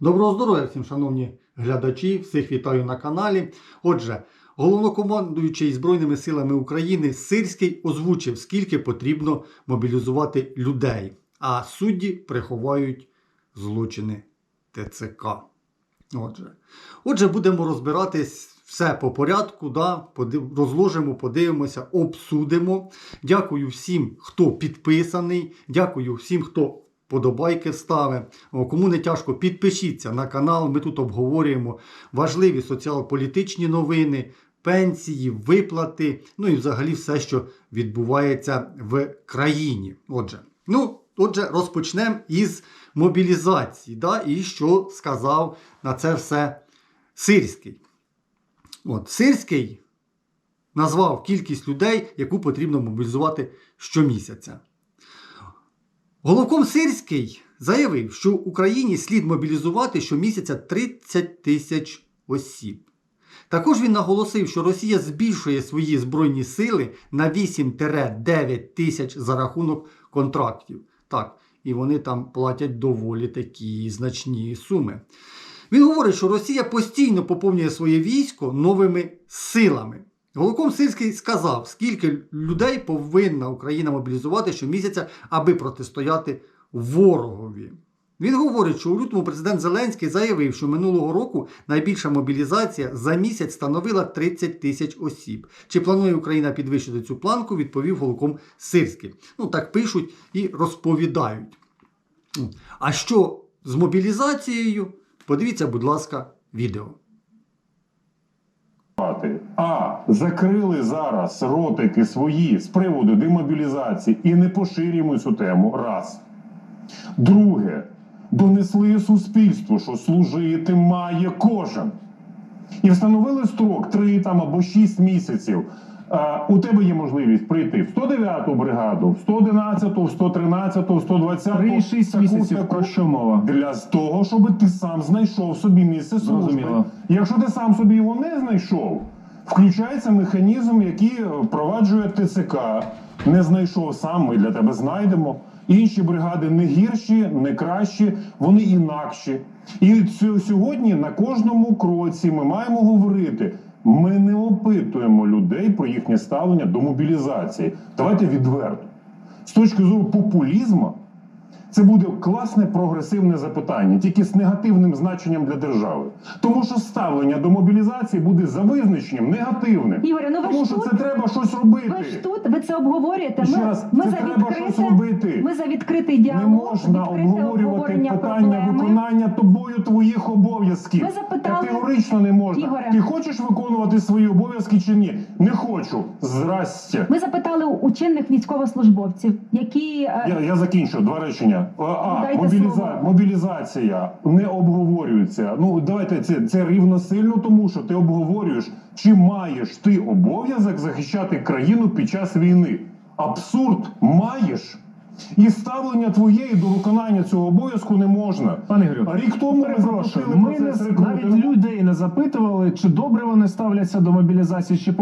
Доброго здоров'я всім, шановні глядачі, всіх вітаю на каналі. Отже, головнокомандуючий Збройними силами України Сирський озвучив, скільки потрібно мобілізувати людей, а судді приховають злочини ТЦК. Отже, Отже, будемо розбиратись все по порядку, да? розложимо, подивимося, обсудимо. Дякую всім, хто підписаний. Дякую всім, хто подобайки ставить. О, Кому не тяжко, підпишіться на канал. Ми тут обговорюємо важливі соціал-політичні новини, пенсії, виплати, ну і взагалі все, що відбувається в країні. Отже, ну, отже, розпочнемо із мобілізації. Да? І що сказав на це все Сирський. От, Сирський назвав кількість людей, яку потрібно мобілізувати щомісяця. Головком Сирський заявив, що Україні слід мобілізувати щомісяця 30 тисяч осіб. Також він наголосив, що Росія збільшує свої збройні сили на 8-9 тисяч за рахунок контрактів. Так, і вони там платять доволі такі значні суми. Він говорить, що Росія постійно поповнює своє військо новими силами. Голоком Сирський сказав, скільки людей повинна Україна мобілізувати щомісяця, аби протистояти ворогові. Він говорить, що у лютому президент Зеленський заявив, що минулого року найбільша мобілізація за місяць становила 30 тисяч осіб. Чи планує Україна підвищити цю планку, відповів Голоком Сирський. Ну так пишуть і розповідають. А що з мобілізацією? Подивіться, будь ласка, відео. А закрили зараз ротики свої з приводу демобілізації і не поширюємо цю тему. Раз. Друге, донесли суспільству, що служити має кожен. І встановили строк 3 там або 6 місяців. А, у тебе є можливість прийти в 109-ту бригаду, в 111-ту, в 113-ту, в 120-ту. 3-6 таку, місяців про що мова? Для того, щоб ти сам знайшов собі місце служби. Якщо ти сам собі його не знайшов, включається механізм, який впроваджує ТЦК. Не знайшов сам, ми для тебе знайдемо. Інші бригади не гірші, не кращі, вони інакші. І сьогодні на кожному кроці ми маємо говорити. Ми не опитуємо людей про їхнє ставлення до мобілізації. Давайте відверто. З точки зору популізму, це буде класне прогресивне запитання, тільки з негативним значенням для держави. Тому що ставлення до мобілізації буде за визначенням негативним. Ігоре, ну ви Тому ж що тут, це треба щось робити. ви ж тут, ви це обговорюєте. Ще Ми, раз, ми це за треба відкрите, щось робити. Ми за відкритий діалог, Не можна відкрите обговорювати обговорення питання проблеми. виконання тобою твоїх обов'язків. Ви запитали- Категорично не можна. Ігоре. Ти хочеш виконувати свої обов'язки чи ні? Не хочу. Здрастя. Ми запитали у чинних військовослужбовців, які е, Я, я закінчу два речення. А, А, мобіліза... мобілізація не обговорюється. Ну давайте це, це рівносильно тому, що ти обговорюєш, чи маєш ти обов'язок захищати країну під час війни. Абсурд маєш. І ставлення твоєї до виконання цього обов'язку не можна. Пане Ігорю, А рік тому перепрошую, запустили ми не, навіть людей не запитували, чи добре вони ставляться до мобілізації, чи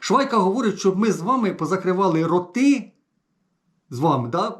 Швайка говорить, щоб ми з вами позакривали роти з вами, да?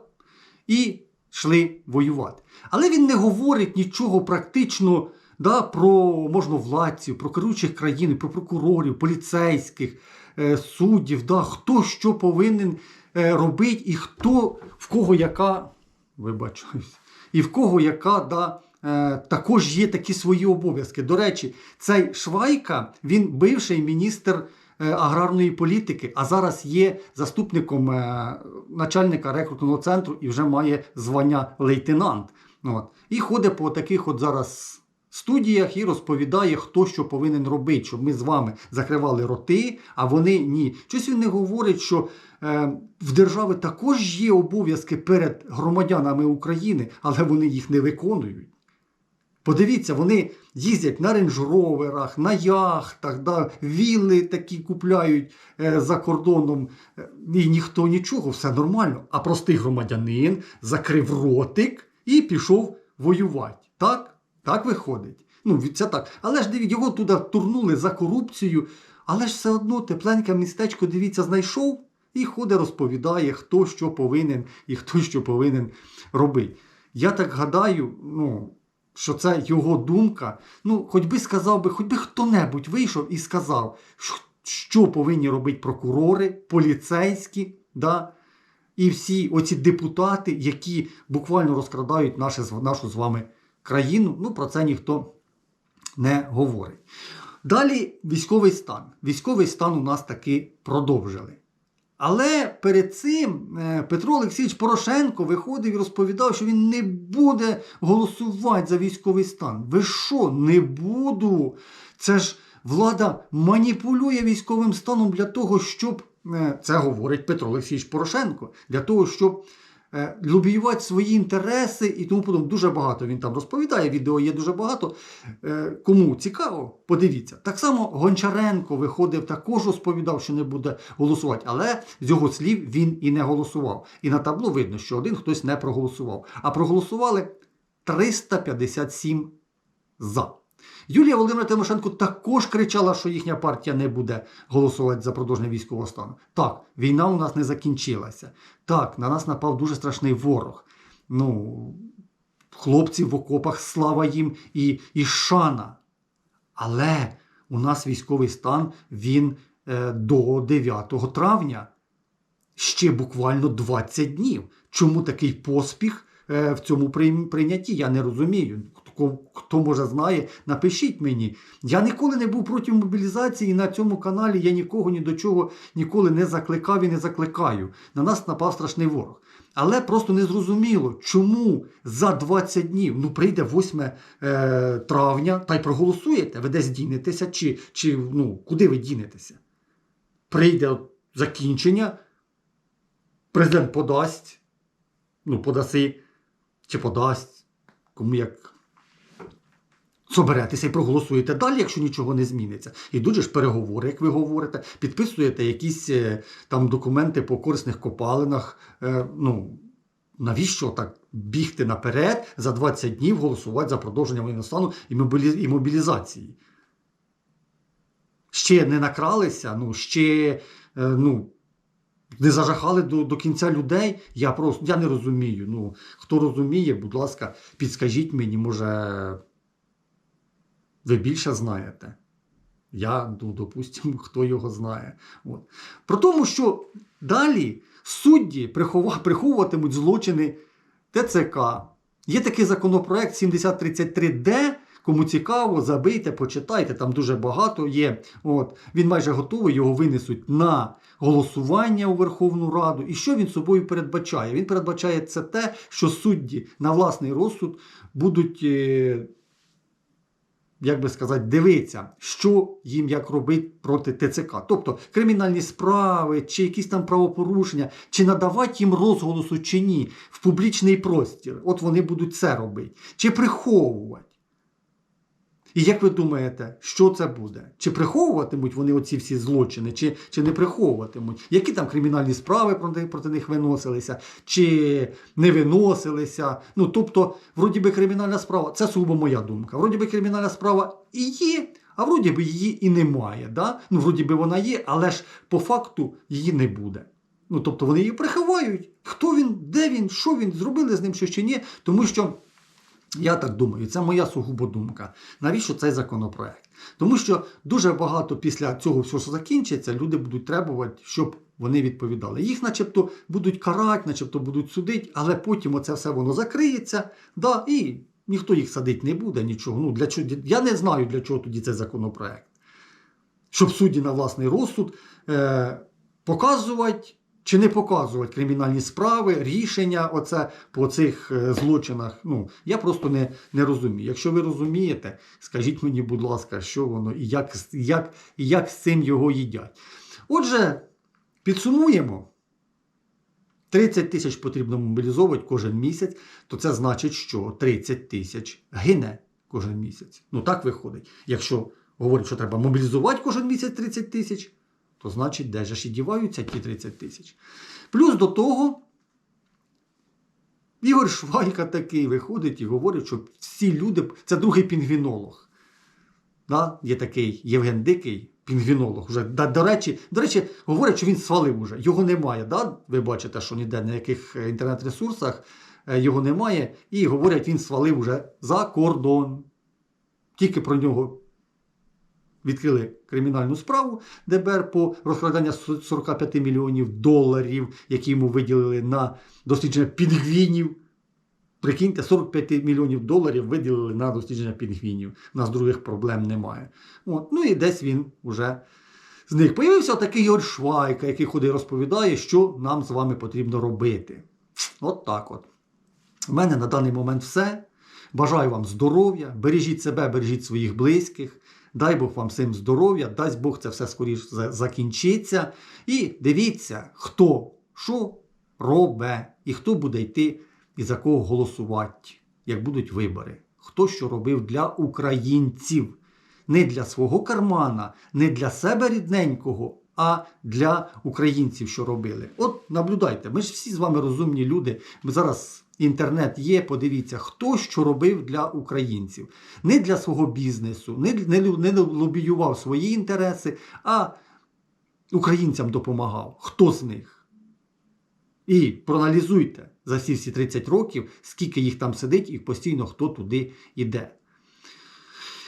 І йшли воювати. Але він не говорить нічого практично да, про можновладців, про керуючих країн, про прокурорів, поліцейських, е, суддів, да, хто що повинен е, робити і хто в кого яка, вибачаюсь, і в кого яка да, е, також є такі свої обов'язки. До речі, цей Швайка, він бивший міністр аграрної політики, а зараз є заступником е, начальника рекрутного центру і вже має звання лейтенант. От. І ходить по таких от зараз студіях і розповідає, хто що повинен робити, щоб ми з вами закривали роти, а вони ні. Щось він не говорить, що е, в держави також є обов'язки перед громадянами України, але вони їх не виконують. Подивіться, вони їздять на рейндж-роверах, на яхтах, да, вілли такі купляють е, за кордоном, і ніхто нічого, все нормально. А простий громадянин закрив ротик і пішов воювати. Так? Так виходить. Ну, це так. Але ж дивіться, його туди турнули за корупцію, але ж все одно тепленьке містечко, дивіться, знайшов і ходить, розповідає, хто що повинен і хто що повинен робити. Я так гадаю, ну, що це його думка. Ну, хоч би сказав би, хоч би хто-небудь вийшов і сказав, що- повинні робити прокурори, поліцейські, да, і всі оці депутати, які буквально розкрадають наше, нашу з вами країну. Ну, про це ніхто не говорить. Далі військовий стан. Військовий стан у нас таки продовжили. Але перед цим е, Петро Олексійович Порошенко виходив і розповідав, що він не буде голосувати за військовий стан. Ви що, не буду? Це ж влада маніпулює військовим станом для того, щоб е, це говорить Петро Олексійович Порошенко, для того, щоб лобіювати свої інтереси і тому подобне. Дуже багато він там розповідає. Відео є дуже багато. Е, Кому цікаво, подивіться. Так само Гончаренко виходив, також розповідав, що не буде голосувати, але з його слів він і не голосував. І на табло видно, що один хтось не проголосував. А проголосували 357 за. Юлія Володимира Тимошенко також кричала, що їхня партія не буде голосувати за продовження військового стану. Так, війна у нас не закінчилася. Так, на нас напав дуже страшний ворог. Ну, хлопці в окопах, слава їм і, і шана. Але у нас військовий стан він е, до 9 травня. Ще буквально 20 днів. Чому такий поспіх е, в цьому прийнятті? Я не розумію. Хто, може знає, напишіть мені. Я ніколи не був проти мобілізації і на цьому каналі я нікого ні до чого ніколи не закликав і не закликаю. На нас напав страшний ворог. Але просто не зрозуміло, чому за 20 днів, ну прийде 8 е, травня, та й проголосуєте, ви десь дінетеся, чи, чи ну, куди ви дінетеся? Прийде закінчення, президент подасть, ну, подаси, чи подасть, кому як соберетеся і проголосуєте далі, якщо нічого не зміниться. Ідуть же ж переговори, як ви говорите, підписуєте якісь е, там документи по корисних копалинах. Е, ну, навіщо так бігти наперед за 20 днів голосувати за продовження воєнного стану і, мобілі... і мобілізації? Ще не накралися, ну, ще е, ну, не зажахали до, до кінця людей. Я просто я не розумію. Ну, хто розуміє, будь ласка, підскажіть мені, може, ви більше знаєте. Я, ну, допустимо, хто його знає. От. Про тому, що далі судді приховуватимуть злочини ТЦК. Є такий законопроект 7033Д. Кому цікаво, забийте, почитайте, там дуже багато є. От. Він майже готовий, його винесуть на голосування у Верховну Раду. І що він собою передбачає? Він передбачає це те, що судді на власний розсуд будуть. Як би сказати, дивиться, що їм як робити проти ТЦК. Тобто кримінальні справи, чи якісь там правопорушення, чи надавати їм розголосу чи ні в публічний простір. От вони будуть це робити. Чи приховувати. І як ви думаєте, що це буде? Чи приховуватимуть вони оці всі злочини, чи, чи не приховуватимуть? Які там кримінальні справи проти, проти них виносилися, чи не виносилися? Ну, тобто, вроді би кримінальна справа, це сугубо моя думка. Вроді би кримінальна справа і є, а вроді би її і немає. Да? Ну, вроді би вона є, але ж по факту її не буде. Ну, тобто вони її приховають. Хто він, де він, що він, зробили з ним що чи ні, тому що. Я так думаю, це моя сугубо думка. Навіщо цей законопроект? Тому що дуже багато після цього всього, що закінчиться, люди будуть требувати, щоб вони відповідали. Їх, начебто, будуть карати, начебто будуть судити, але потім оце все воно закриється, да, і ніхто їх садити не буде, нічого. Ну, для чого, я не знаю, для чого тоді цей законопроект. Щоб судді на власний розсуд е, показувати чи не показувати кримінальні справи, рішення оце по цих е, злочинах. Ну, я просто не, не розумію. Якщо ви розумієте, скажіть мені, будь ласка, що воно і як, як, як з цим його їдять. Отже, підсумуємо. 30 тисяч потрібно мобілізовувати кожен місяць, то це значить, що 30 тисяч гине кожен місяць. Ну так виходить. Якщо говорять, що треба мобілізувати кожен місяць 30 тисяч, то значить, де ж і діваються ті 30 тисяч. Плюс до того, Ігор Швайка такий виходить і говорить, що всі люди, це другий пінгвінолог. Да? Є такий Євген Дикий, пінгвінолог. Вже, да, до, речі, до речі, говорять, що він свалив уже. Його немає. Да? Ви бачите, що ніде на яких е, інтернет-ресурсах е, його немає, і говорять, він свалив уже за кордон. Тільки про нього відкрили кримінальну справу ДБР по розкрадання 45 мільйонів доларів, які йому виділили на дослідження пінгвінів. Прикиньте, 45 мільйонів доларів виділили на дослідження пінгвінів. У нас других проблем немає. От. Ну і десь він вже з них появився такий Ігор Швайка, який ходить розповідає, що нам з вами потрібно робити. От так от. У мене на даний момент все. Бажаю вам здоров'я, бережіть себе, бережіть своїх близьких. Дай Бог вам всім здоров'я, дасть Бог це все скоріше закінчиться. І дивіться, хто що робить, і хто буде йти і за кого голосувати, як будуть вибори. Хто що робив для українців. Не для свого кармана, не для себе рідненького, а для українців, що робили. От наблюдайте, ми ж всі з вами розумні люди. Ми зараз інтернет є, подивіться, хто що робив для українців. Не для свого бізнесу, не, не, не лобіював свої інтереси, а українцям допомагав. Хто з них? І проаналізуйте за всі всі 30 років, скільки їх там сидить і постійно хто туди йде.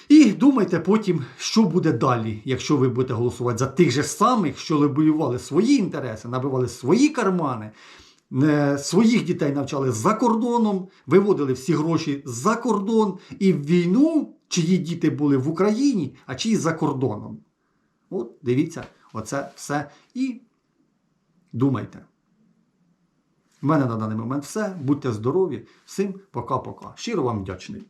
І думайте потім, що буде далі, якщо ви будете голосувати за тих же самих, що лобіювали свої інтереси, набивали свої кармани, своїх дітей навчали за кордоном, виводили всі гроші за кордон, і в війну, чиї діти були в Україні, а чиї за кордоном. От дивіться, оце все. І думайте. У мене на даний момент все. Будьте здорові. Всім пока-пока. Щиро вам вдячний.